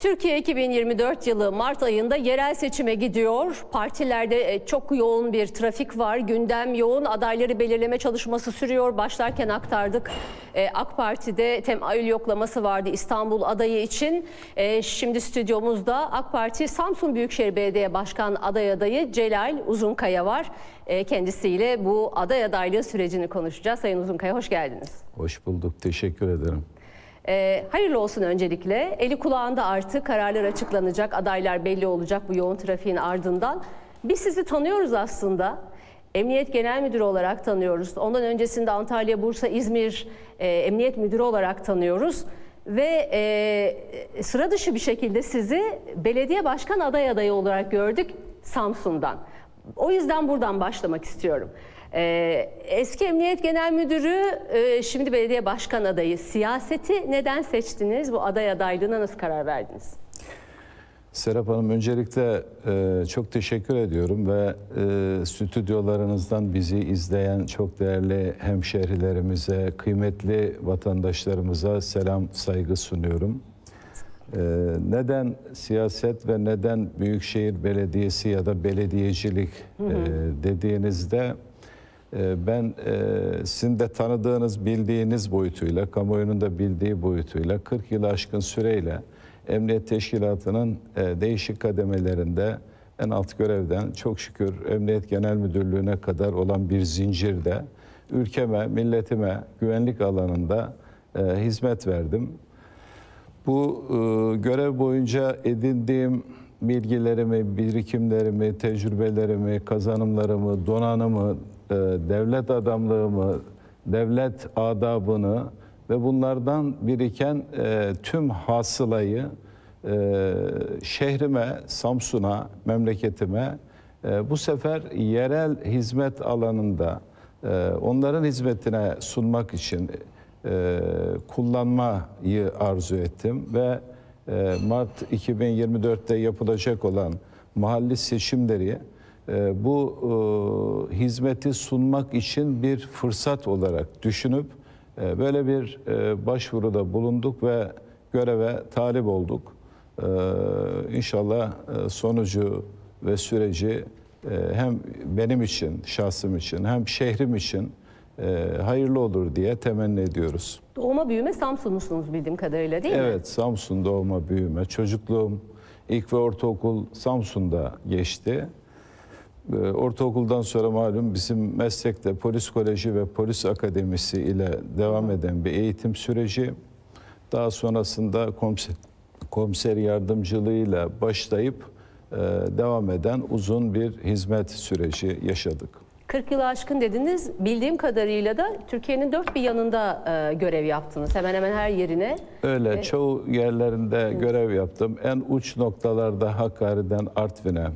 Türkiye 2024 yılı Mart ayında yerel seçime gidiyor. Partilerde e, çok yoğun bir trafik var. Gündem yoğun. Adayları belirleme çalışması sürüyor. Başlarken aktardık. E, AK Parti'de temayül yoklaması vardı İstanbul adayı için. E, Şimdi stüdyomuzda AK Parti Samsun Büyükşehir Belediye Başkan aday adayı Celal Uzunkaya var. Kendisiyle bu aday adaylığı sürecini konuşacağız. Sayın Uzunkaya hoş geldiniz. Hoş bulduk. Teşekkür ederim. Ee, hayırlı olsun öncelikle. Eli kulağında artık kararlar açıklanacak, adaylar belli olacak bu yoğun trafiğin ardından. Biz sizi tanıyoruz aslında. Emniyet Genel Müdürü olarak tanıyoruz. Ondan öncesinde Antalya, Bursa, İzmir e, Emniyet Müdürü olarak tanıyoruz. Ve e, sıra dışı bir şekilde sizi belediye başkan aday adayı olarak gördük Samsun'dan. O yüzden buradan başlamak istiyorum. Ee, eski Emniyet Genel Müdürü, e, şimdi belediye başkan adayı. Siyaseti neden seçtiniz? Bu aday adaylığına nasıl karar verdiniz? Serap Hanım öncelikle e, çok teşekkür ediyorum ve e, stüdyolarınızdan bizi izleyen çok değerli hemşehrilerimize, kıymetli vatandaşlarımıza selam, saygı sunuyorum. E, neden siyaset ve neden Büyükşehir Belediyesi ya da belediyecilik e, dediğinizde e, ben e, sizin de tanıdığınız, bildiğiniz boyutuyla, kamuoyunun da bildiği boyutuyla 40 yılı aşkın süreyle Emniyet Teşkilatı'nın e, değişik kademelerinde en alt görevden çok şükür Emniyet Genel Müdürlüğü'ne kadar olan bir zincirde ülkeme, milletime güvenlik alanında e, hizmet verdim. Bu e, görev boyunca edindiğim bilgilerimi, birikimlerimi, tecrübelerimi, kazanımlarımı, donanımı, e, devlet adamlığımı, devlet adabını ve bunlardan biriken e, tüm hasılayı e, şehrime, Samsun'a, memleketime e, bu sefer yerel hizmet alanında e, onların hizmetine sunmak için e, kullanmayı arzu ettim ve e, Mart 2024'te yapılacak olan mahalli seçimleri e, bu e, hizmeti sunmak için bir fırsat olarak düşünüp e, böyle bir e, başvuruda bulunduk ve göreve talip olduk. E, İnşallah e, sonucu ve süreci e, hem benim için, şahsım için hem şehrim için e, hayırlı olur diye temenni ediyoruz. Doğma büyüme Samsunlusunuz bildiğim kadarıyla değil mi? Evet, Samsun doğma büyüme. Çocukluğum ilk ve ortaokul Samsun'da geçti. Ee, Ortaokuldan sonra malum bizim meslekte polis koleji ve polis akademisi ile devam eden bir eğitim süreci. Daha sonrasında komiser, komiser yardımcılığıyla başlayıp e, devam eden uzun bir hizmet süreci yaşadık. 40 yılı aşkın dediniz. Bildiğim kadarıyla da Türkiye'nin dört bir yanında e, görev yaptınız. Hemen hemen her yerine. Öyle çoğu yerlerinde görev yaptım. En uç noktalarda Hakkari'den Artvin'e,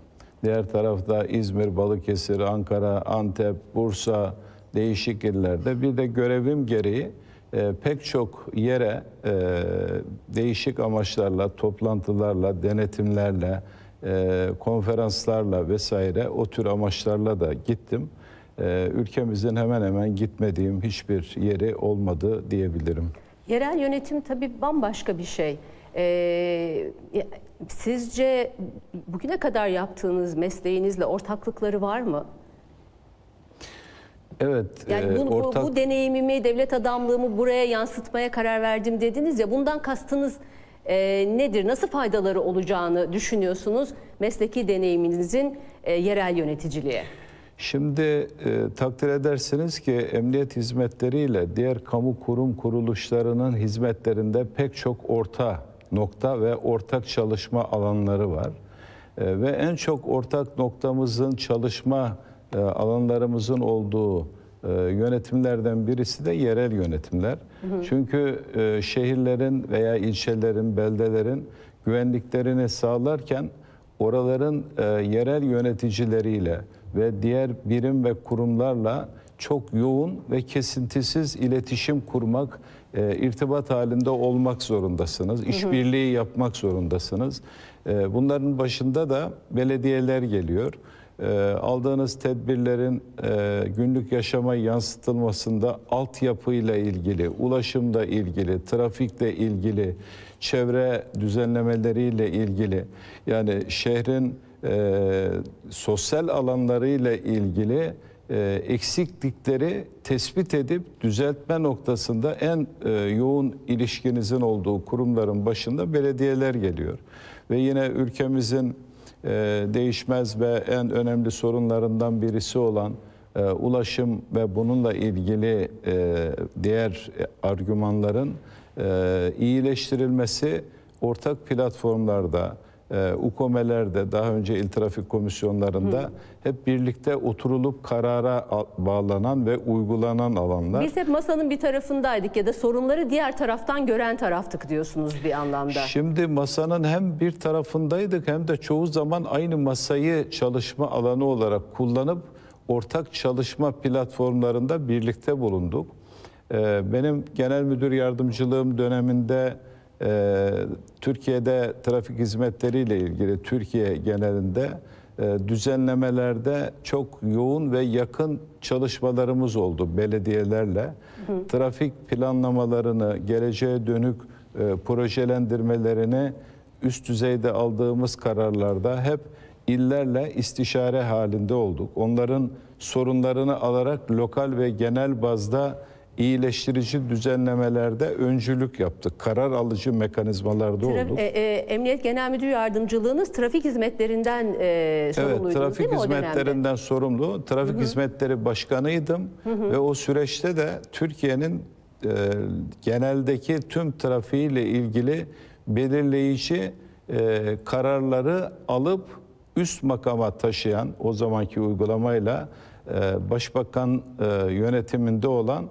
diğer tarafta İzmir, Balıkesir, Ankara, Antep, Bursa değişik illerde. Bir de görevim gereği e, pek çok yere e, değişik amaçlarla, toplantılarla, denetimlerle, e, konferanslarla vesaire o tür amaçlarla da gittim. E, ülkemizin hemen hemen gitmediğim hiçbir yeri olmadı diyebilirim. Yerel yönetim tabii bambaşka bir şey. Ee, sizce bugüne kadar yaptığınız mesleğinizle ortaklıkları var mı? Evet, Yani e, bu, bu- ortak bu deneyimimi, devlet adamlığımı buraya yansıtmaya karar verdim dediniz ya. Bundan kastınız e, nedir? Nasıl faydaları olacağını düşünüyorsunuz mesleki deneyiminizin e, yerel yöneticiliğe? Şimdi e, takdir edersiniz ki emniyet hizmetleriyle diğer kamu kurum kuruluşlarının hizmetlerinde pek çok orta nokta ve ortak çalışma alanları var. E, ve en çok ortak noktamızın çalışma e, alanlarımızın olduğu e, yönetimlerden birisi de yerel yönetimler. Çünkü e, şehirlerin veya ilçelerin, beldelerin güvenliklerini sağlarken oraların e, yerel yöneticileriyle ve diğer birim ve kurumlarla çok yoğun ve kesintisiz iletişim kurmak, e, irtibat halinde olmak zorundasınız. İşbirliği yapmak zorundasınız. E, bunların başında da belediyeler geliyor. e, aldığınız tedbirlerin e, günlük yaşama yansıtılmasında altyapıyla ilgili, ulaşımla ilgili, trafikle ilgili, çevre düzenlemeleriyle ilgili yani şehrin e, sosyal alanlarıyla ilgili e, eksiklikleri tespit edip düzeltme noktasında en e, yoğun ilişkinizin olduğu kurumların başında belediyeler geliyor. Ve yine ülkemizin e, değişmez ve en önemli sorunlarından birisi olan e, ulaşım ve bununla ilgili e, diğer argümanların e, iyileştirilmesi ortak platformlarda, e, UKOME'lerde, daha önce il trafik komisyonlarında hep birlikte oturulup karara bağlanan ve uygulanan alanlar. Biz hep masanın bir tarafındaydık ya da sorunları diğer taraftan gören taraftık diyorsunuz bir anlamda. Şimdi masanın hem bir tarafındaydık hem de çoğu zaman aynı masayı çalışma alanı olarak kullanıp ortak çalışma platformlarında birlikte bulunduk. Ee, Benim genel müdür yardımcılığım döneminde e, Türkiye'de trafik hizmetleriyle ilgili Türkiye genelinde e, düzenlemelerde çok yoğun ve yakın çalışmalarımız oldu belediyelerle. Trafik planlamalarını, geleceğe dönük e, projelendirmelerini üst düzeyde aldığımız kararlarda hep illerle istişare halinde olduk. Onların sorunlarını alarak lokal ve genel bazda iyileştirici düzenlemelerde öncülük yaptık. Karar alıcı mekanizmalarda Traf- olduk. e, e, Emniyet Genel Müdür Yardımcılığınız trafik hizmetlerinden e, sorumluydunuz Evet, trafik değil mi hizmetlerinden sorumlu. Trafik hizmetleri başkanıydım ve o süreçte de Türkiye'nin e, geneldeki tüm trafiğiyle ilgili belirleyici e, kararları alıp üst makama taşıyan o zamanki uygulamayla e, başbakan e, yönetiminde olan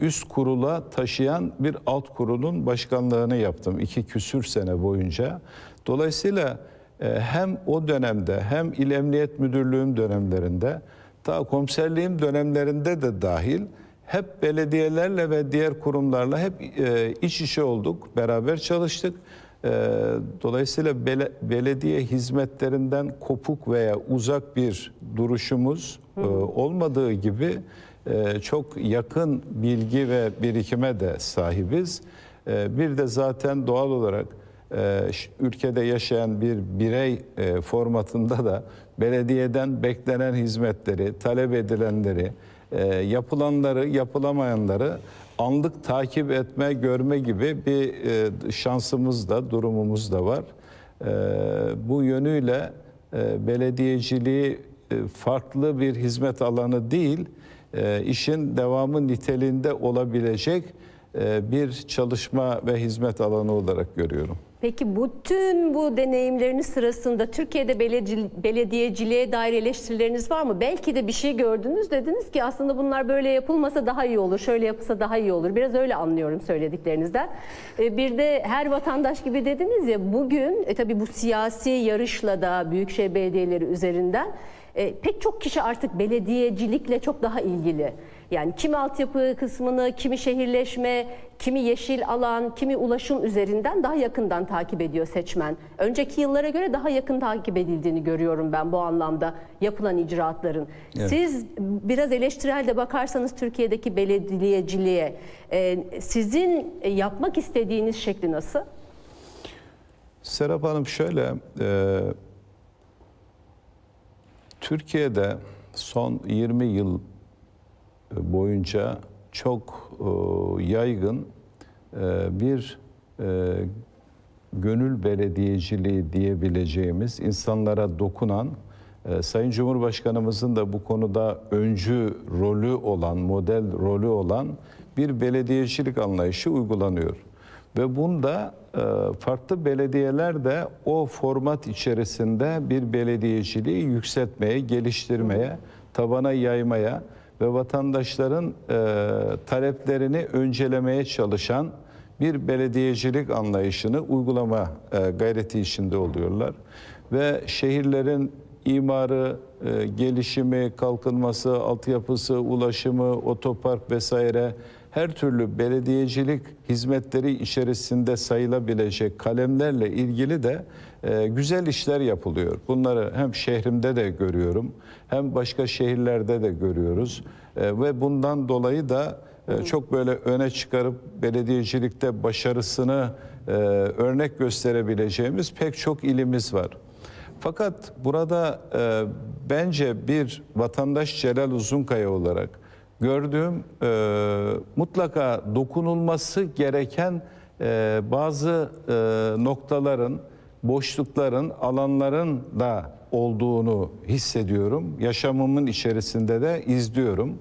üst kurula taşıyan bir alt kurulun başkanlığını yaptım iki küsür sene boyunca. Dolayısıyla e, hem o dönemde hem İl Emniyet Müdürlüğüm dönemlerinde ta komiserliğim dönemlerinde de dahil hep belediyelerle ve diğer kurumlarla hep e, iç içe olduk, beraber çalıştık. E, Dolayısıyla bele- belediye hizmetlerinden kopuk veya uzak bir duruşumuz e, olmadığı gibi e, çok yakın bilgi ve birikime de sahibiz. E, Bir de zaten doğal olarak e, ülkede yaşayan bir birey e, formatında da belediyeden beklenen hizmetleri, talep edilenleri, e, yapılanları, yapılamayanları anlık takip etme, görme gibi bir şansımız da, durumumuz da var. Bu yönüyle belediyeciliği farklı bir hizmet alanı değil, e, işin devamı niteliğinde olabilecek e, bir çalışma ve hizmet alanı olarak görüyorum. Peki bütün bu deneyimleriniz sırasında Türkiye'de belediye- belediyeciliğe dair eleştirileriniz var mı? Belki de bir şey gördünüz dediniz ki aslında bunlar böyle yapılmasa daha iyi olur, şöyle yapılsa daha iyi olur. Biraz öyle anlıyorum söylediklerinizden. Ee, Bir de her vatandaş gibi dediniz ya bugün e, tabii bu siyasi yarışla da büyükşehir belediyeleri üzerinden e, pek çok kişi artık belediyecilikle çok daha ilgili. Yani kimi altyapı kısmını, kimi şehirleşme, kimi yeşil alan, kimi ulaşım üzerinden daha yakından takip ediyor seçmen. Önceki yıllara göre daha yakın takip edildiğini görüyorum ben bu anlamda yapılan icraatların. Evet. Siz biraz eleştirel de bakarsanız Türkiye'deki belediyeciliğe e, sizin yapmak istediğiniz şekli nasıl? Serap Hanım şöyle, e, Türkiye'de son 20 yıl boyunca çok e, yaygın e, bir e, gönül belediyeciliği diyebileceğimiz insanlara dokunan Sayın Cumhurbaşkanımızın da bu konuda öncü rolü olan, model rolü olan bir belediyecilik anlayışı uygulanıyor. Ve bunda farklı belediyeler de o format içerisinde bir belediyeciliği yükseltmeye, geliştirmeye, tabana yaymaya ve vatandaşların e, taleplerini öncelemeye çalışan bir belediyecilik anlayışını uygulama e, gayreti içinde oluyorlar. Ve şehirlerin imarı, e, gelişimi, kalkınması, altyapısı, ulaşımı, otopark vesaire her türlü belediyecilik hizmetleri içerisinde sayılabilecek kalemlerle ilgili de e, güzel işler yapılıyor. Bunları hem şehrimde de görüyorum hem başka şehirlerde de görüyoruz. E, ve bundan dolayı da e, çok böyle öne çıkarıp belediyecilikte başarısını e, örnek gösterebileceğimiz pek çok ilimiz var. Fakat burada e, bence bir vatandaş Celal Uzunkaya olarak gördüğüm e, mutlaka dokunulması gereken e, bazı e, noktaların, boşlukların, alanların da olduğunu hissediyorum. Yaşamımın içerisinde de izliyorum.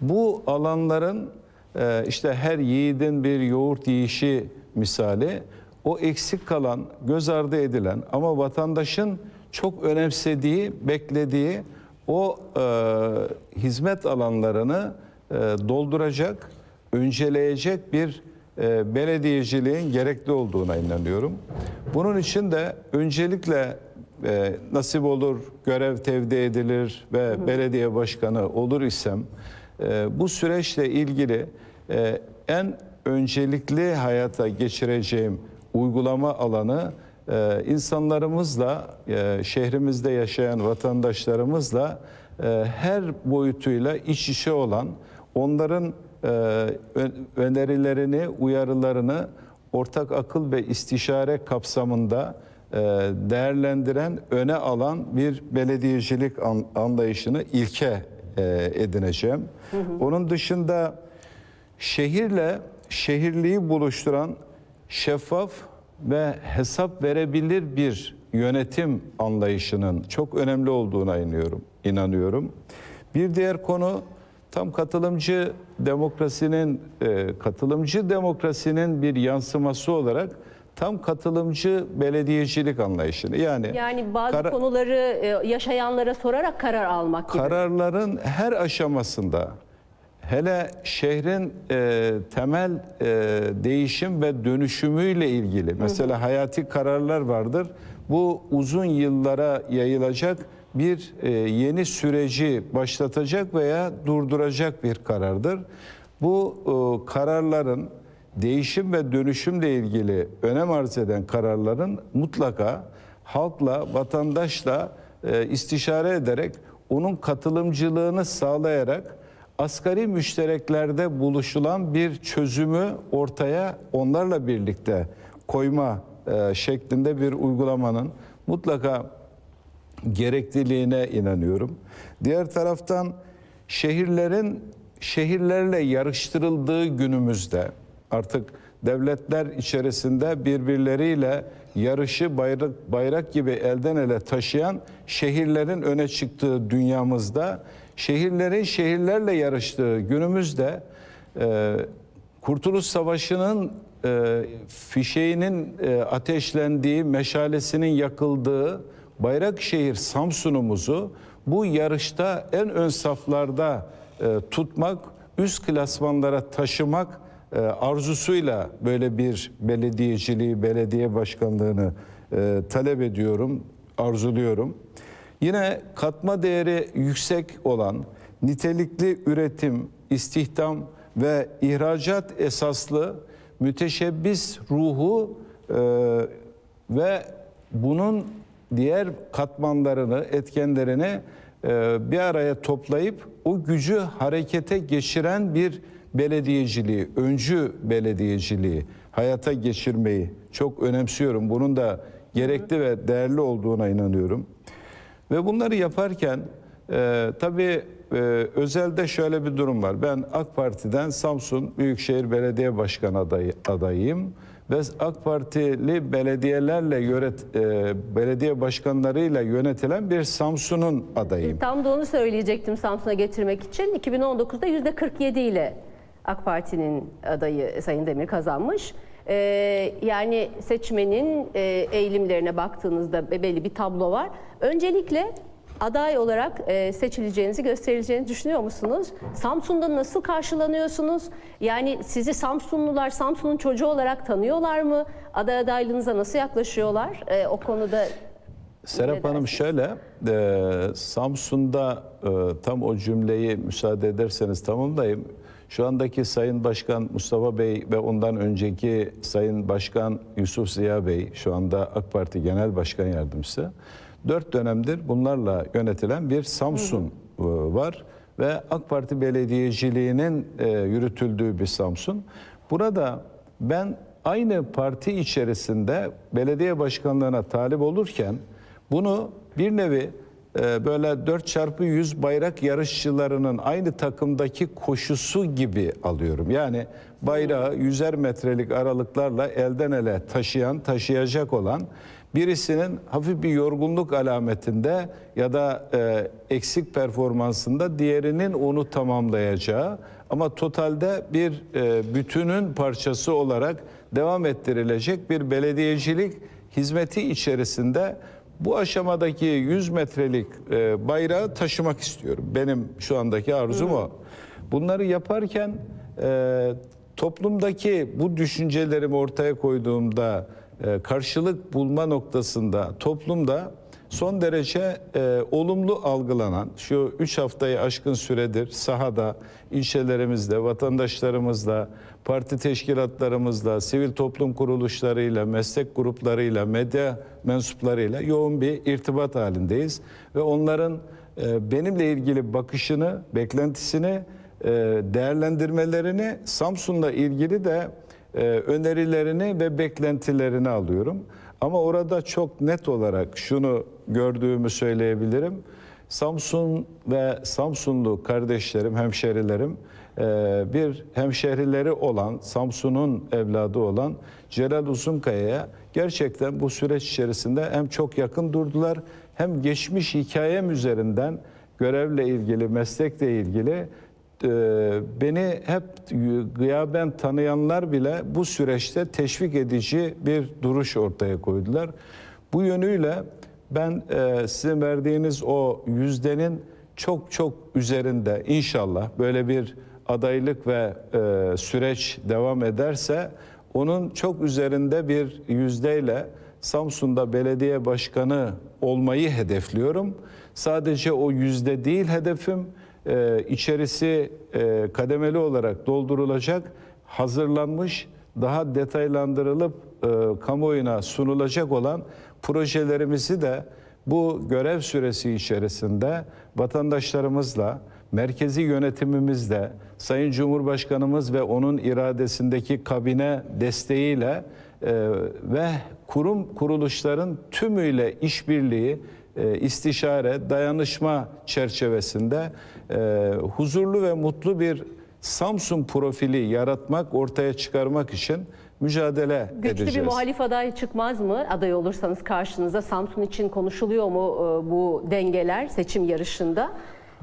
Bu alanların e, işte her yiğidin bir yoğurt yiyişi misali o eksik kalan, göz ardı edilen ama vatandaşın çok önemsediği, beklediği o e, hizmet alanlarını e, dolduracak, önceleyecek bir e, belediyeciliğin gerekli olduğuna inanıyorum. Bunun için de öncelikle e, nasip olur, görev tevdi edilir ve belediye başkanı olur isem e, bu süreçle ilgili e, en öncelikli hayata geçireceğim uygulama alanı e, insanlarımızla, e, şehrimizde yaşayan vatandaşlarımızla e, her boyutuyla iç içe olan, onların e, önerilerini, uyarılarını ortak akıl ve istişare kapsamında e, değerlendiren, öne alan bir belediyecilik an- anlayışını ilke e, edineceğim. Onun dışında şehirle şehirliği buluşturan şeffaf ve hesap verebilir bir yönetim anlayışının çok önemli olduğuna inanıyorum. inanıyorum. Bir diğer konu tam katılımcı demokrasinin e, katılımcı demokrasinin bir yansıması olarak tam katılımcı belediyecilik anlayışını yani Yani bazı kara- konuları e, yaşayanlara sorarak karar almak gibi. kararların her aşamasında hele şehrin e, temel e, değişim ve dönüşümüyle ilgili mesela hayati kararlar vardır. Bu uzun yıllara yayılacak bir e, yeni süreci başlatacak veya durduracak bir karardır. Bu e, kararların değişim ve dönüşümle ilgili önem arz eden kararların mutlaka halkla, vatandaşla e, istişare ederek onun katılımcılığını sağlayarak asgari müştereklerde buluşulan bir çözümü ortaya onlarla birlikte koyma e, şeklinde bir uygulamanın mutlaka gerekliliğine inanıyorum. Diğer taraftan şehirlerin şehirlerle yarıştırıldığı günümüzde artık devletler içerisinde birbirleriyle yarışı bayrak, bayrak gibi elden ele taşıyan şehirlerin öne çıktığı dünyamızda şehirlerin şehirlerle yarıştığı günümüzde e, Kurtuluş Savaşı'nın e, fişeğinin e, ateşlendiği, meşalesinin yakıldığı Bayrakşehir Samsun'umuzu bu yarışta en ön saflarda e, tutmak, üst klasmanlara taşımak e, arzusuyla böyle bir belediyeciliği, belediye başkanlığını e, talep ediyorum, arzuluyorum. Yine katma değeri yüksek olan nitelikli üretim, istihdam ve ihracat esaslı müteşebbis ruhu e, ve bunun diğer katmanlarını, etkenlerini e, bir araya toplayıp o gücü harekete geçiren bir belediyeciliği, öncü belediyeciliği hayata geçirmeyi çok önemsiyorum. Bunun da gerekli ve değerli olduğuna inanıyorum. Ve bunları yaparken e, tabii e, özelde şöyle bir durum var. Ben AK Parti'den Samsun Büyükşehir Belediye Başkanı adayı, adayıyım. Ve AK Partili belediyelerle yönet, e, belediye başkanlarıyla yönetilen bir Samsun'un adayıyım. Tam da onu söyleyecektim Samsun'a getirmek için. 2019'da %47 ile AK Parti'nin adayı Sayın Demir kazanmış. Ee, yani seçmenin e, eğilimlerine baktığınızda belli bir tablo var. Öncelikle aday olarak e, seçileceğinizi, gösterileceğinizi düşünüyor musunuz? Samsun'da nasıl karşılanıyorsunuz? Yani sizi Samsunlular, Samsun'un çocuğu olarak tanıyorlar mı? Aday adaylığınıza nasıl yaklaşıyorlar? E, o konuda Serap Hanım şöyle, e, Samsun'da e, tam o cümleyi müsaade ederseniz tamamlayayım. Şu andaki Sayın Başkan Mustafa Bey ve ondan önceki Sayın Başkan Yusuf Ziya Bey, şu anda AK Parti Genel Başkan Yardımcısı, dört dönemdir bunlarla yönetilen bir Samsun e, var ve AK Parti belediyeciliğinin e, yürütüldüğü bir Samsun. Burada ben aynı parti içerisinde belediye başkanlığına talip olurken bunu bir nevi böyle 4 çarpı 100 bayrak yarışçılarının aynı takımdaki koşusu gibi alıyorum. Yani bayrağı yüzer metrelik aralıklarla elden ele taşıyan, taşıyacak olan birisinin hafif bir yorgunluk alametinde ya da e, eksik performansında diğerinin onu tamamlayacağı ama totalde bir e, bütünün parçası olarak devam ettirilecek bir belediyecilik hizmeti içerisinde bu aşamadaki 100 metrelik e, bayrağı taşımak istiyorum. Benim şu andaki arzum o. Bunları yaparken e, toplumdaki bu düşüncelerimi ortaya koyduğumda e, karşılık bulma noktasında toplumda son derece e, olumlu algılanan şu 3 haftayı aşkın süredir sahada, ilçelerimizde, vatandaşlarımızla, parti teşkilatlarımızla, sivil toplum kuruluşlarıyla, meslek gruplarıyla, medya mensuplarıyla yoğun bir irtibat halindeyiz. Ve onların e, benimle ilgili bakışını, beklentisini, e, değerlendirmelerini, Samsun'la ilgili de e, önerilerini ve beklentilerini alıyorum. Ama orada çok net olarak şunu gördüğümü söyleyebilirim. Samsun ve Samsunlu kardeşlerim, hemşerilerim bir hemşerileri olan, Samsun'un evladı olan Celal Uzunkaya'ya gerçekten bu süreç içerisinde hem çok yakın durdular hem geçmiş hikayem üzerinden görevle ilgili, meslekle ilgili e, beni hep gıyaben tanıyanlar bile bu süreçte teşvik edici bir duruş ortaya koydular. Bu yönüyle ben e, sizin verdiğiniz o yüzdenin çok çok üzerinde inşallah böyle bir adaylık ve e, süreç devam ederse onun çok üzerinde bir yüzdeyle Samsun'da belediye başkanı olmayı hedefliyorum. Sadece o yüzde değil hedefim e, içerisi e, kademeli olarak doldurulacak, hazırlanmış, daha detaylandırılıp e, kamuoyuna sunulacak olan projelerimizi de bu görev süresi içerisinde vatandaşlarımızla, merkezi yönetimimizle, Sayın Cumhurbaşkanımız ve onun iradesindeki kabine desteğiyle e, ve kurum kuruluşların tümüyle işbirliği, e, istişare, dayanışma çerçevesinde e, huzurlu ve mutlu bir Samsun profili yaratmak, ortaya çıkarmak için mücadele Güçlü edeceğiz. bir muhalif aday çıkmaz mı? Aday olursanız karşınıza Samsun için konuşuluyor mu e, bu dengeler seçim yarışında?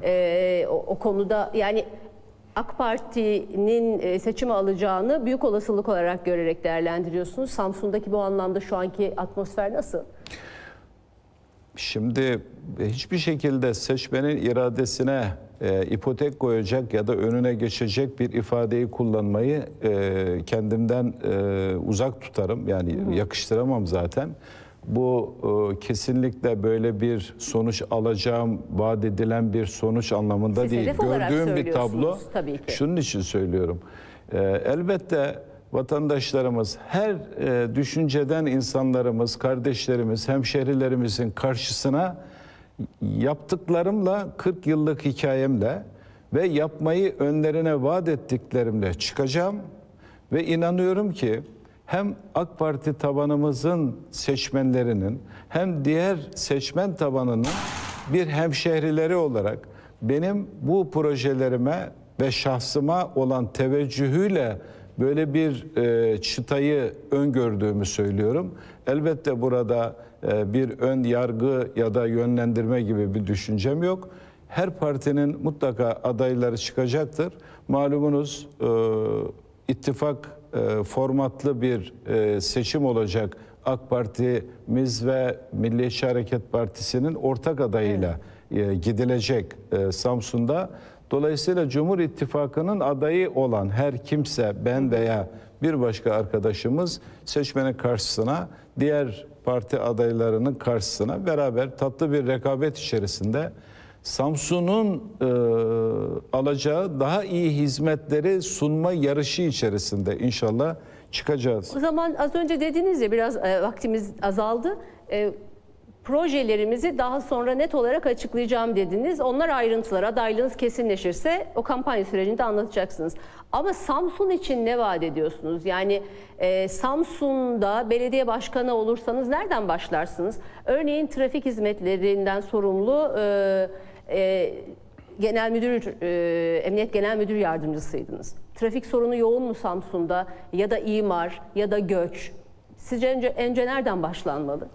E, o, o konuda yani AK Parti'nin e, seçimi alacağını büyük olasılık olarak görerek değerlendiriyorsunuz. Samsun'daki bu anlamda şu anki atmosfer nasıl? Şimdi hiçbir şekilde seçmenin iradesine e, ipotek koyacak ya da önüne geçecek bir ifadeyi kullanmayı e, kendimden e, uzak tutarım. Yani yakıştıramam zaten. Bu e, kesinlikle böyle bir sonuç alacağım, vaat edilen bir sonuç anlamında Siz değil. hedef olarak Gördüğüm bir tablo. söylüyorsunuz tabii ki. Şunun için söylüyorum. Ee, elbette vatandaşlarımız, her e, düşünceden insanlarımız, kardeşlerimiz, hemşerilerimizin karşısına yaptıklarımla, 40 yıllık hikayemle ve yapmayı önlerine vaat ettiklerimle çıkacağım ve inanıyorum ki hem AK Parti tabanımızın seçmenlerinin hem diğer seçmen tabanının bir hemşehrileri olarak benim bu projelerime ve şahsıma olan teveccühüyle böyle bir e, çıtayı öngördüğümü söylüyorum. Elbette burada e, bir ön yargı ya da yönlendirme gibi bir düşüncem yok. Her partinin mutlaka adayları çıkacaktır. Malumunuz e, ittifak e, formatlı bir e, seçim olacak. AK Parti'miz ve Milliyetçi Hareket Partisi'nin ortak adayıyla e, gidilecek e, Samsun'da. Dolayısıyla Cumhur İttifakı'nın adayı olan her kimse ben veya bir başka arkadaşımız seçmenin karşısına diğer parti adaylarının karşısına beraber tatlı bir rekabet içerisinde Samsun'un e, alacağı daha iyi hizmetleri sunma yarışı içerisinde inşallah çıkacağız. O zaman az önce dediniz ya biraz e, vaktimiz azaldı. E, projelerimizi daha sonra net olarak açıklayacağım dediniz. Onlar ayrıntılar, adaylığınız kesinleşirse o kampanya sürecinde anlatacaksınız. Ama Samsun için ne vaat ediyorsunuz? Yani e, Samsun'da belediye başkanı olursanız nereden başlarsınız? Örneğin trafik hizmetlerinden sorumlu e, e, genel müdür, e, emniyet genel müdür yardımcısıydınız. Trafik sorunu yoğun mu Samsun'da ya da imar ya da göç? Sizce önce, önce nereden başlanmalı?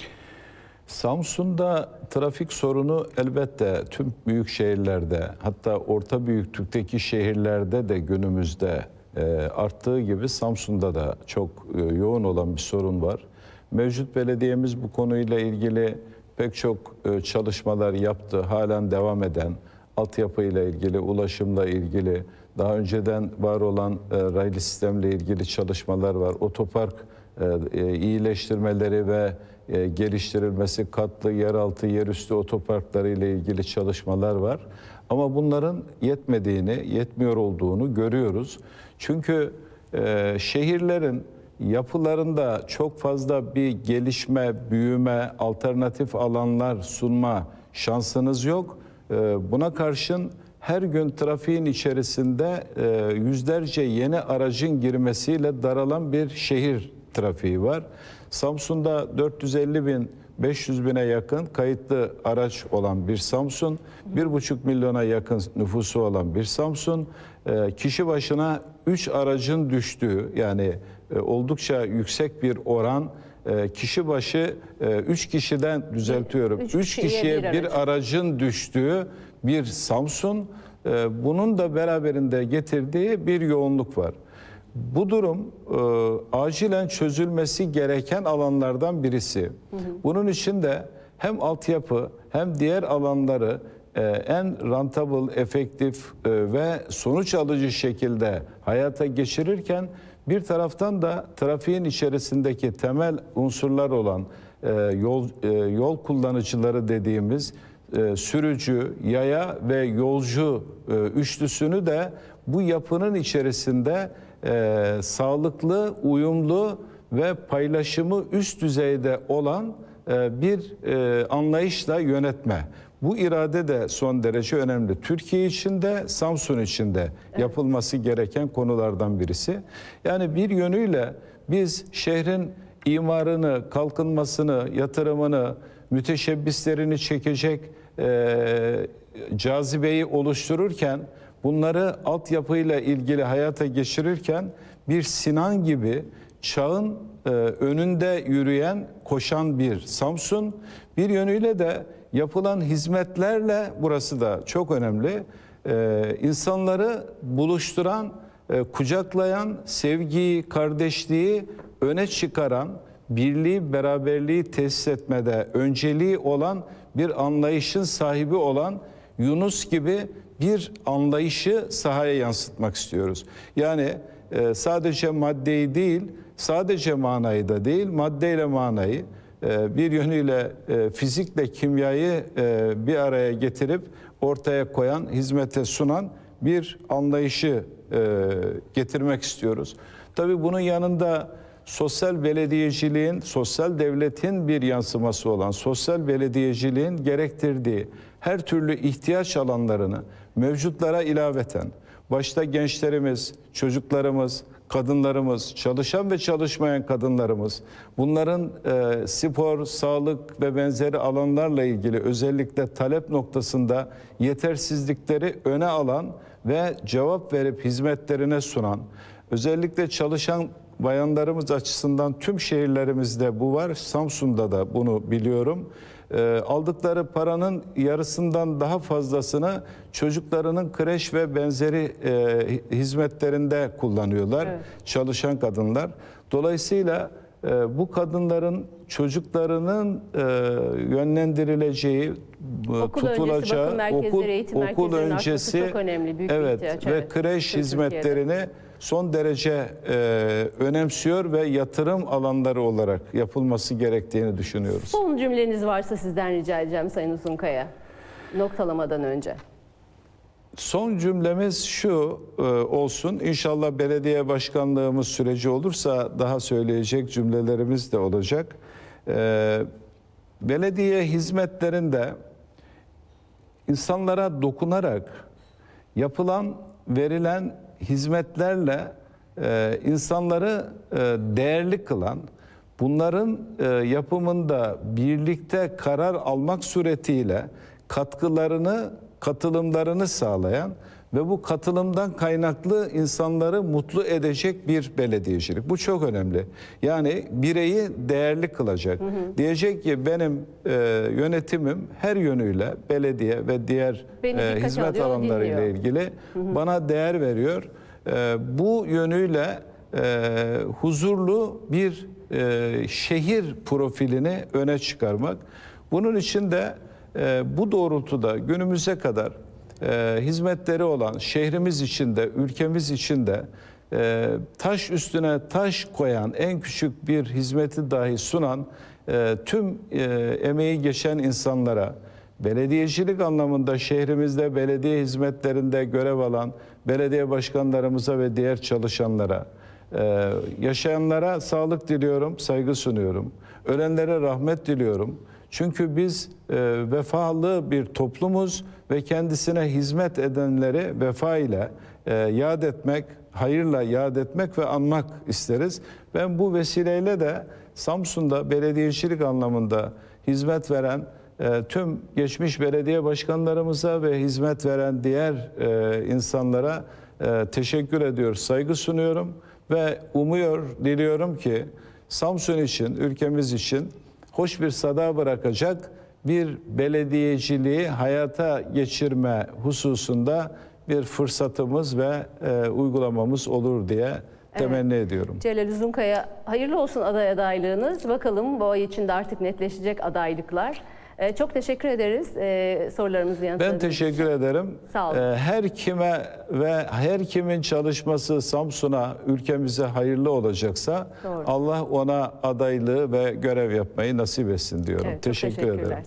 Samsun'da trafik sorunu elbette tüm büyük şehirlerde hatta orta büyüklükteki şehirlerde de günümüzde e, arttığı gibi Samsun'da da çok e, yoğun olan bir sorun var. Mevcut belediyemiz bu konuyla ilgili pek çok e, çalışmalar yaptı. Halen devam eden altyapıyla ilgili, ulaşımla ilgili, daha önceden var olan e, raylı sistemle ilgili çalışmalar var. Otopark e, iyileştirmeleri ve geliştirilmesi, katlı, yeraltı, yerüstü otoparkları ile ilgili çalışmalar var. Ama bunların yetmediğini, yetmiyor olduğunu görüyoruz. Çünkü şehirlerin yapılarında çok fazla bir gelişme, büyüme, alternatif alanlar sunma şansınız yok. E, buna karşın her gün trafiğin içerisinde e, yüzlerce yeni aracın girmesiyle daralan bir şehir trafiği var. Samsun'da 450 bin 500 bine yakın kayıtlı araç olan bir Samsun, 1,5 milyona yakın nüfusu olan bir Samsun, e, kişi başına 3 aracın düştüğü yani oldukça yüksek bir oran e, kişi başı 3 kişiden düzeltiyorum. Üç 3 kişiye kişiye bir bir aracı. aracın düştüğü bir Samsun. e, Bunun da beraberinde getirdiği bir yoğunluk var. Bu durum e, acilen çözülmesi gereken alanlardan birisi. Bunun için de hem altyapı hem diğer alanları e, en rentable, efektif e, ve sonuç alıcı şekilde hayata geçirirken bir taraftan da trafiğin içerisindeki temel unsurlar olan e, yol e, yol kullanıcıları dediğimiz e, sürücü, yaya ve yolcu e, üçlüsünü de bu yapının içerisinde e, sağlıklı, uyumlu ve paylaşımı üst düzeyde olan e, bir e, anlayışla yönetme. Bu irade de son derece önemli. Türkiye için de Samsun için de yapılması gereken konulardan birisi. Yani bir yönüyle biz şehrin imarını, kalkınmasını, yatırımını, müteşebbislerini çekecek e, cazibeyi oluştururken, bunları altyapıyla ilgili hayata geçirirken bir Sinan gibi çağın e, önünde yürüyen, koşan bir Samsun, bir yönüyle de yapılan hizmetlerle burası da çok önemli. e, insanları buluşturan, e, kucaklayan, sevgiyi, kardeşliği öne çıkaran, birliği, beraberliği tesis etmede önceliği olan bir anlayışın sahibi olan Yunus gibi bir anlayışı sahaya yansıtmak istiyoruz. Yani e, sadece maddeyi değil, sadece manayı da değil, maddeyle manayı bir yönüyle e, fizikle kimyayı e, bir araya getirip ortaya koyan, hizmete sunan bir anlayışı e, getirmek istiyoruz. Tabii bunun yanında sosyal belediyeciliğin, sosyal devletin bir yansıması olan sosyal belediyeciliğin gerektirdiği her türlü ihtiyaç alanlarını mevcutlara ilaveten, başta gençlerimiz, çocuklarımız, kadınlarımız, çalışan ve çalışmayan kadınlarımız, bunların e, spor, sağlık ve benzeri alanlarla ilgili özellikle talep noktasında yetersizlikleri öne alan ve cevap verip hizmetlerine sunan, özellikle çalışan bayanlarımız açısından tüm şehirlerimizde bu var. Samsun'da da bunu biliyorum. E, aldıkları paranın yarısından daha fazlasını çocuklarının kreş ve benzeri e, hizmetlerinde kullanıyorlar Evet. çalışan kadınlar. Dolayısıyla e, bu kadınların çocuklarının e, yönlendirileceği, Okul öncesi tutulacağı bakım merkezleri, okul, okul öncesi çok önemli, büyük bir evet ihtiyaç, ve evet. kreş Tüm hizmetlerini son derece e, önemsiyor ve yatırım alanları olarak yapılması gerektiğini düşünüyoruz. Son cümleniz varsa sizden rica edeceğim Sayın Uzunkaya. noktalamadan önce. Son cümlemiz şu e, olsun. İnşallah belediye başkanlığımız süreci olursa daha söyleyecek cümlelerimiz de olacak. E, belediye hizmetlerinde insanlara dokunarak yapılan, verilen hizmetlerle e, insanları e, değerli kılan, bunların e, yapımında birlikte karar almak suretiyle katkılarını, katılımlarını sağlayan ve bu katılımdan kaynaklı insanları mutlu edecek bir belediyecilik. Bu çok önemli. Yani bireyi değerli kılacak. Diyecek ki benim e, yönetimim her yönüyle belediye ve diğer Beni e, hizmet alanlarıyla ilgili bana değer veriyor. E, bu yönüyle e, huzurlu bir e, şehir profilini öne çıkarmak. Bunun için de e, bu doğrultuda günümüze kadar e, hizmetleri olan şehrimiz içinde, ülkemiz içinde e, taş üstüne taş koyan, en küçük bir hizmeti dahi sunan e, tüm e, emeği geçen insanlara, belediyecilik anlamında şehrimizde belediye hizmetlerinde görev alan belediye başkanlarımıza ve diğer çalışanlara, e, yaşayanlara sağlık diliyorum, saygı sunuyorum. Ölenlere rahmet diliyorum. Çünkü biz e, vefalı bir toplumuz ve kendisine hizmet edenleri vefa ile e, yad etmek, hayırla yad etmek ve anmak isteriz. Ben bu vesileyle de Samsun'da belediyecilik anlamında hizmet veren e, tüm geçmiş belediye başkanlarımıza ve hizmet veren diğer e, insanlara e, teşekkür ediyor, saygı sunuyorum ve umuyor, diliyorum ki Samsun için, ülkemiz için hoş bir sada bırakacak bir belediyeciliği hayata geçirme hususunda bir fırsatımız ve e, uygulamamız olur diye temenni ediyorum. Celal Uzunkaya hayırlı olsun aday adaylığınız. Bakalım bu ay içinde artık netleşecek adaylıklar. Ee, çok teşekkür ederiz ee, sorularımızı Ben yanıtladığınız için. teşekkür ederim. Sağ olun. Ee, Her kime ve her kimin çalışması Samsun'a, ülkemize hayırlı olacaksa Doğru. Allah ona adaylığı ve görev yapmayı nasip etsin diyorum. Evet, çok teşekkür teşekkürler. ederim.